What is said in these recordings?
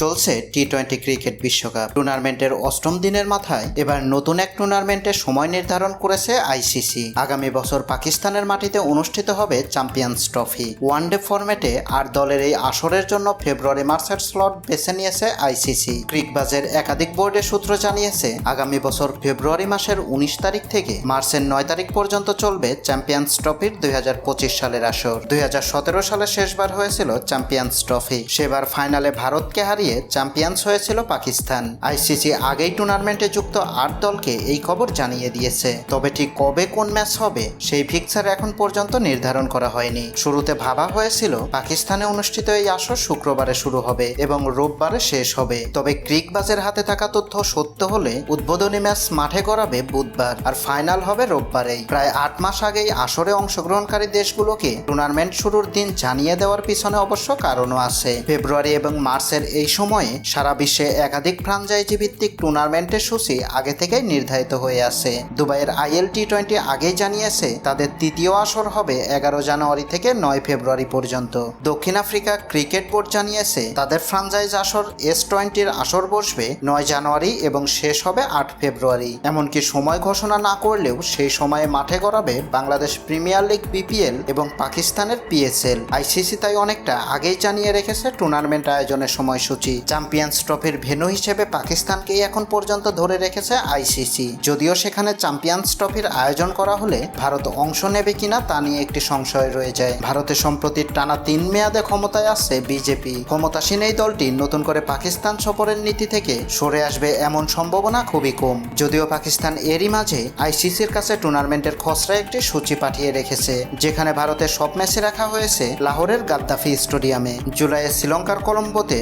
চলছে T twenty cricket বিশ্বকাপ। টুর্নামেন্টের অষ্টম দিনের মাথায় এবার নতুন এক টুর্নামেন্টের সময় নির্ধারণ করেছে আইসিসি। আগামী বছর পাকিস্তানের মাটিতে অনুষ্ঠিত হবে চ্যাম্পিয়ন্স ট্রফি। ওয়ানডে ফরম্যাটে আর দলের এই আসরের জন্য ফেব্রুয়ারি মার্চের স্লট বেছে নিয়েছে আইসিসি। ক্রিকবাজের একাধিক বোর্ডের সূত্র জানিয়েছে, আগামী বছর ফেব্রুয়ারি মাসের উনিশ তারিখ থেকে মার্চের নয় তারিখ পর্যন্ত চলবে চ্যাম্পিয়ন্স ট্রফির দুই হাজার পঁচিশ সালের আসর। দু হাজার সতেরো সালে শেষবার হয়েছিল চ্যাম্পিয়ন্স ট্রফি। সেবার ফাইনালে ভারতকে হারিয়ে চ্যাম্পিয়ন্স হয়েছিল পাকিস্তান। আইসিসি আগেই টুর্নামেন্টে যুক্ত আট দলকে এই খবর জানিয়ে দিয়েছে। তবে ঠিক কবে কোন ম্যাচ হবে, সেই ফিক্সার এখন পর্যন্ত নির্ধারণ করা হয়নি। শুরুতে ভাবা হয়েছিল, পাকিস্তানে অনুষ্ঠিত এই আসর শুক্রবারে শুরু হবে এবং রোববারে শেষ হবে। তবে ক্রিকবাজের হাতে থাকা তথ্য সত্য হলে উদ্বোধনী ম্যাচ মাঠে গড়াবে বুধবার, আর ফাইনাল হবে রোববারেই। প্রায় আট মাস আগেই আসরে অংশগ্রহণকারী দেশগুলোকে টুর্নামেন্ট শুরুর দিন জানিয়ে দেওয়ার পিছনে অবশ্য কারণও আছে। ফেব্রুয়ারি এবং মার্চের এই সময়ে সারা বিশ্বে একাধিক ফ্রাঞ্চাইজি ভিত্তিক টুর্নামেন্টের সূচি আগে থেকেই নির্ধারিত হয়ে আছে। দুবাইয়ের আইএল টি টোয়েন্টি আগেই জানিয়েছে, তাদের তৃতীয় আসর হবে এগারো জানুয়ারি থেকে নয় ফেব্রুয়ারি পর্যন্ত। দক্ষিণ আফ্রিকা ক্রিকেট বোর্ড জানিয়েছে, তাদের ফ্রাঞ্চাইজ আসর এস টোয়েন্টির আসর বসবে নয় জানুয়ারি এবং শেষ হবে আট ফেব্রুয়ারি। এমনকি সময় ঘোষণা না করলেও সেই সময়ে মাঠে গড়াবে বাংলাদেশ প্রিমিয়ার লিগ, বিপিএল এবং পাকিস্তানের পিএসএল আইসিসি তাই অনেকটা আগেই জানিয়ে রেখেছে টুর্নামেন্ট আয়োজনের সময়সূচি। চ্যাম্পিয়ন্স ট্রফির ভেন্যু হিসেবে পাকিস্তানকেই এখন পর্যন্ত ধরে রেখেছে আইসিসি যদিও সেখানে চ্যাম্পিয়ন্স ট্রফির আয়োজন করা হলে ভারত অংশ নেবে কিনা তা নিয়ে একটি সংশয় রয়ে যায়। ভারতে সম্প্রতি টানা তিন মেয়াদে ক্ষমতায় আসছে বিজেপি ক্ষমতাসীন এই দলটি নতুন করে পাকিস্তান সফরের নীতি থেকে সরে আসবে এমন সম্ভাবনা খুবই কম। যদিও পাকিস্তান এরই মাঝে আইসিসির কাছে টুর্নামেন্টের খসড়া একটি সূচি পাঠিয়ে রেখেছে, যেখানে ভারতের সব ম্যাচে রাখা হয়েছে লাহোরের গাদ্দাফি স্টেডিয়ামে। জুলাইয়ে শ্রীলঙ্কার কলম্বোতে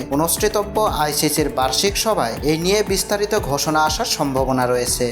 অনুষ্ঠিতব্য আইসিসির বার্ষিক সভায় এই নিয়ে বিস্তারিত ঘোষণা আসার সম্ভাবনা রয়েছে।